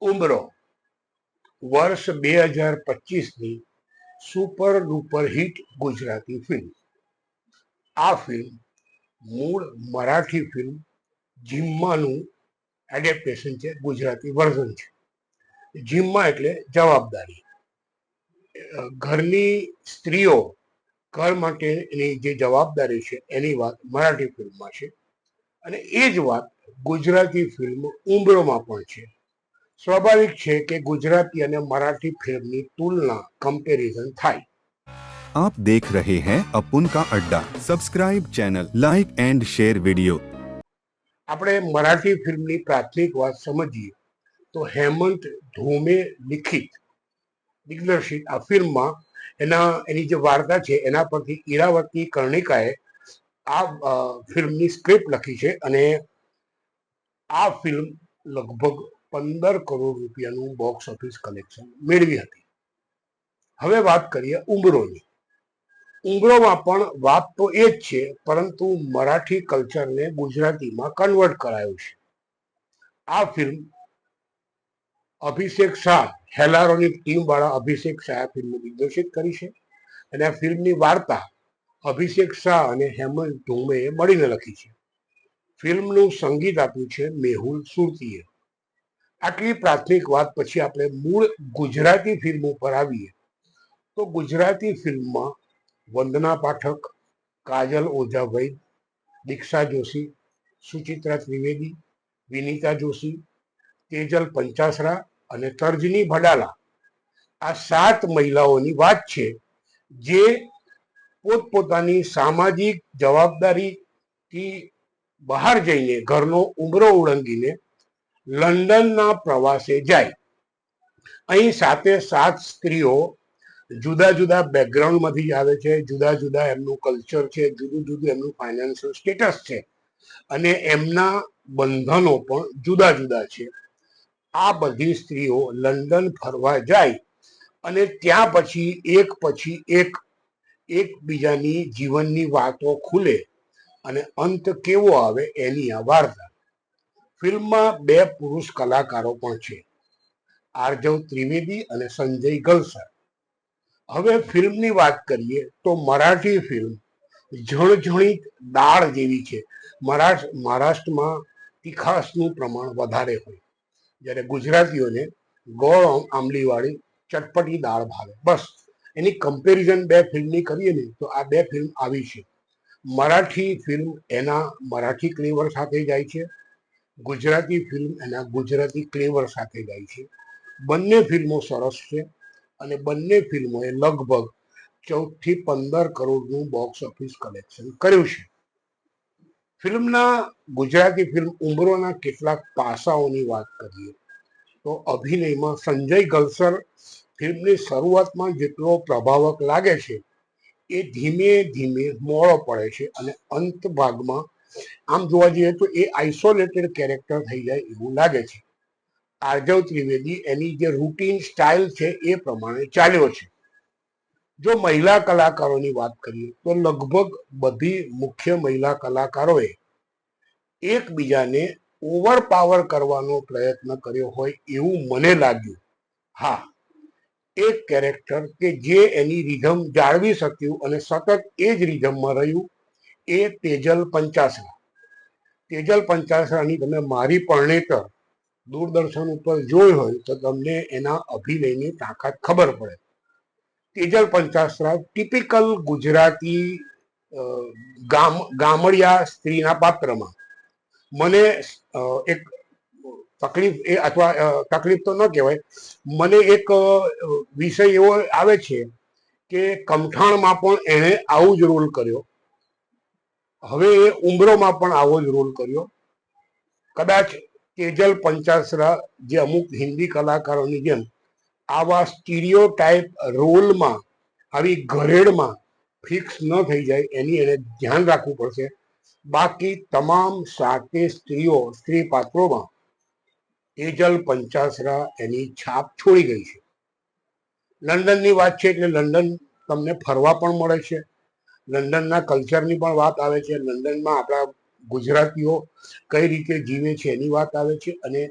ઉમરો વર્ષ બે હજાર પચીસની super duper hit Gujarati film. આ ફિલ્મ મૂળ મરાઠી ફિલ્મ જીમ્માનું એડેપ્ટેશન છે, ગુજરાતી વર્ઝન છે. જીમ્મા એટલે જવાબદારી. ઘરની સ્ત્રીઓ ઘર માટેની જે જવાબદારી છે, એની વાત મરાઠી ફિલ્મમાં છે. અને એ જ વાત ગુજરાતી ફિલ્મ ઉમરોમાં પણ છે. સ્વાભાવિક છે કે ગુજરાતી અને મરાઠી ફિલ્મની તુલના કમ્પેરિઝન થાય आप देख रहे हैं अपुन का अड्डा subscribe channel like and share video આપણે મરાઠી ફિલ્મની પ્રાથમિક વાત સમજીએ તો હેમંત ધૂમે લિખિત દિગ્દર્શિત આ ફિલ્મમાં એના એની જે વાર્તા છે એના પરથી ઈરાવતી કર્ણિકાએ આ અ, ફિલ્મની સ્ક્રિપ્ટ લખી છે અને આ ફિલ્મ લગભગ પંદર કરોડ રૂપિયાનું બોક્સ ઓફિસ કલેક્શન મેળવી હતી. હવે વાત કરીએ ઉમરોની. ઉંબરોમાં પણ વાત તો એ જ છે, પરંતુ મરાઠી કલ્ચરને ગુજરાતીમાં કન્વર્ટ કરાયું છે. આ ફિલ્મ અભિષેક શાહ, હેલારોની ટીમ વાળા અભિષેક શાહ ફિલ્મ દિગ્દર્શિત કરી છે. અને આ ફિલ્મની વાર્તા અભિષેક શાહ અને હેમંત ધુમેએ મળીને લખી છે. ફિલ્મનું સંગીત આપ્યું છે મેહુલ સુરતીએ. આટલી પ્રાથમિક વાત પછી આપણે મૂળ ગુજરાતી ફિલ્મ ઉપર આવીએ. તો ગુજરાતી ફિલ્મમાં વંદના પાઠક, કાજલ ઓઝાભાઈ, દીક્ષા જોશી, સુચિત્રા ત્રિવેદી, વિનીતા જોશી, તેજલ પંચાસરા અને તર્જની ભડાલા. આ સાત મહિલાઓની વાત છે જે પોતપોતાની સામાજિક જવાબદારીથી બહાર જઈને ઘરનો ઉમરો ઓળંગીને લંડનના પ્રવાસે જાય. અહીં સાથે સાત સ્ત્રીઓ જુદા જુદા બેકગ્રાઉન્ડમાંથી જ આવે છે, જુદા જુદા એમનું કલ્ચર છે, જુદું જુદું એમનું ફાઇનાન્શિયલ સ્ટેટસ છે. અને એમના બંધનો પણ જુદા જુદા છે. આ બધી સ્ત્રીઓ લંડન ફરવા જાય અને ત્યાં પછી, એક પછી એક એકબીજાની જીવનની વાતો ખુલે અને અંત કેવો આવે એની આ વાર્તા. ફિલ્મમાં બે પુરુષ કલાકારો પણ છે. આરજવ ત્રિવેદી અને સંજય ગલસર હવે ફિલ્મની વાત કરીએ તો મરાઠી ફિલ્મ ઝણઝણી દાળ જેવી છે. મહારાષ્ટ્ર મહારાષ્ટ્રમાં તીખાસનું પ્રમાણ વધારે હોય. જ્યારે ગુજરાતીઓને ગોળ આંબલીવાળી ચટપટી દાળ ભાવે. બસ, એની કમ્પેરિઝન બે ફિલ્મની કરીએ ને તો આ બે ફિલ્મ આવી છે. મરાઠી ફિલ્મ એના મરાઠી ક્લેવર સાથે જાય છે. ગુજરાતી ફિલ્મ એના ગુજરાતી ક્લેવર સાથે જાય છે. બંને ફિલ્મો સરસ છે અને બંને ફિલ્મોએ લગભગ ચૌદથી પંદર કરોડનું બોક્સ ઓફિસ કલેક્શન કર્યું છે. ફિલ્મના ગુજરાતી ફિલ્મ ઉંબરોના કેટલાક પાસાઓની વાત કરીએ તો અભિનયમાં સંજય ગલસર ફિલ્મની શરૂઆતમાં જેટલો પ્રભાવક લાગે છે એ ધીમે ધીમે મોડો પડે છે અને અંત ભાગમાં આમ જોવા જઈએ તો એ આઇસોલેટેડ કેરેક્ટર થઈ જાય એવું લાગે છે. આર્જવ ત્રિવેદી એની જે રૂટીન સ્ટાઇલ છે એ પ્રમાણે ચાલ્યો છે. જો મહિલા કલાકારોની વાત કરીએ તો લગભગ બધી મુખ્ય મહિલા કલાકારોએ એકબીજાને ઓવરપાવર કરવાનો પ્રયત્ન કર્યો હોય એવું મને લાગ્યું. હા, એક કેરેક્ટર કે જે એની રિધમ જાળવી શક્યું અને સતત એ જ રિધમમાં રહ્યું એ તેજલ પંચાસરા તેજલ પંચાસરાની તમે મારી પરણેતર દૂરદર્શન ઉપર જોઈ હોય તો તમને એના અભિનયની તાકાત ખબર પડે. તેજલ પંચાસરા ટિપિકલ ગુજરાતી ગામ, ગામડિયા સ્ત્રીના પાત્રમાં. મને એક તકલીફ એ અથવા તકલીફ તો ન કહેવાય. મને એક વિષય એવો આવે છે કે કમઠાણમાં પણ એણે આવું જ રોલ કર્યો. હવે એ ઉમરોમાં પણ આવો જ રોલ કર્યો. કદાચ તેજલ પંચાસરા જે અમુક હિન્દી કલાકારોની જેમ આવા સ્ટીરિયો ટાઈપ રોલમાં, આવી ઘરેડમાં ફિક્સ ન થઈ જાય એની એને ધ્યાન રાખવું પડશે. બાકી તમામ સાતે સ્ત્રીઓ, સ્ત્રી પાત્રોમાં તેજલ પંચાસરા એની છાપ છોડી ગઈ છે. લંડનની વાત છે એટલે લંડન તમને ફરવા પણ મળે છે. લંડનના કલ્ચરની પણ વાત આવે છે. લંડનમાં આપણા ગુજરાતીઓ કઈ રીતે જીવે છે એની વાત આવે છે અને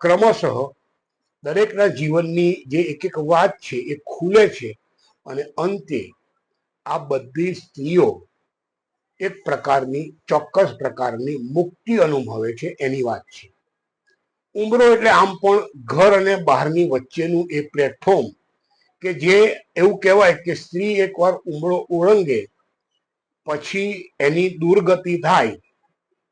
ક્રમશઃ દરેકના જીવનની જે એક એક વાત છે એ ખુલે છે અને અંતે આ બધી સ્ત્રીઓ એક પ્રકારની, ચોક્કસ પ્રકારની મુક્તિ અનુભવે છે એની વાત છે. ઉંબરો એટલે આમ પણ ઘર અને બહારની વચ્ચેનું એ પ્લેટફોર્મ કે જે એવું કહેવાય કે સ્ત્રી એકવાર ઉમરો ઓળંગે પછી એની દુર્ગતિ થાય.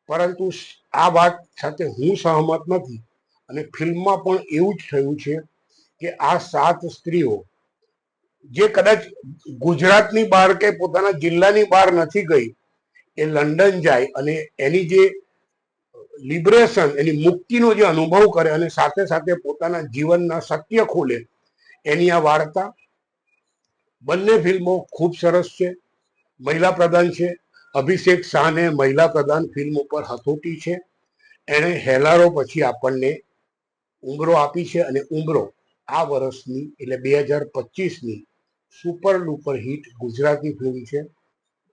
પરંતુ આ વાત સાથે હું સહમત નથી. અને ફિલ્મમાં પણ એવું જ થયું છે કે આ સાત સ્ત્રીઓ, જે કદાચ ગુજરાતની બહાર કે પોતાના જિલ્લાની બહાર નથી ગઈ, એ લંડન જાય અને એની જે લિબરેશન, એની મુક્તિનો જે અનુભવ કરે અને સાથે સાથે પોતાના જીવનના સત્ય ખોલે, એની આ વાર્તા બંને ફિલ્મો ખૂબ સરસ છે. મહિલા પ્રધાન છે. અભિષેક શાહને મહિલા પ્રધાન ફિલ્મ ઉપર હથોટી છે. એણે હેલારો પછી આપણને ઉંબરો આપી છે અને ઉંબરો આ વર્ષની એટલે બે હજાર પચીસની super duper hit Gujarati film છે.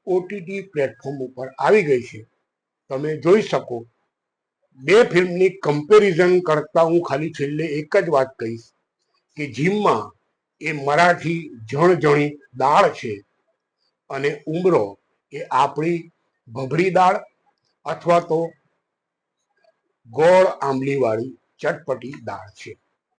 ઓટીટી પ્લેટફોર્મ ઉપર આવી ગઈ છે. તમે જોઈ શકો, બે ફિલ્મની કમ્પેરિઝન કરતા હું ખાલી છેલ્લે એક જ વાત કહીશ કે જીમમાં એ મરાઠી જણજણી દાળ છે. અને ઉમરો એ આપણી ભભરી દાળ અથવા તો ગોળ આંબલીવાળી ચટપટી દાળ છે.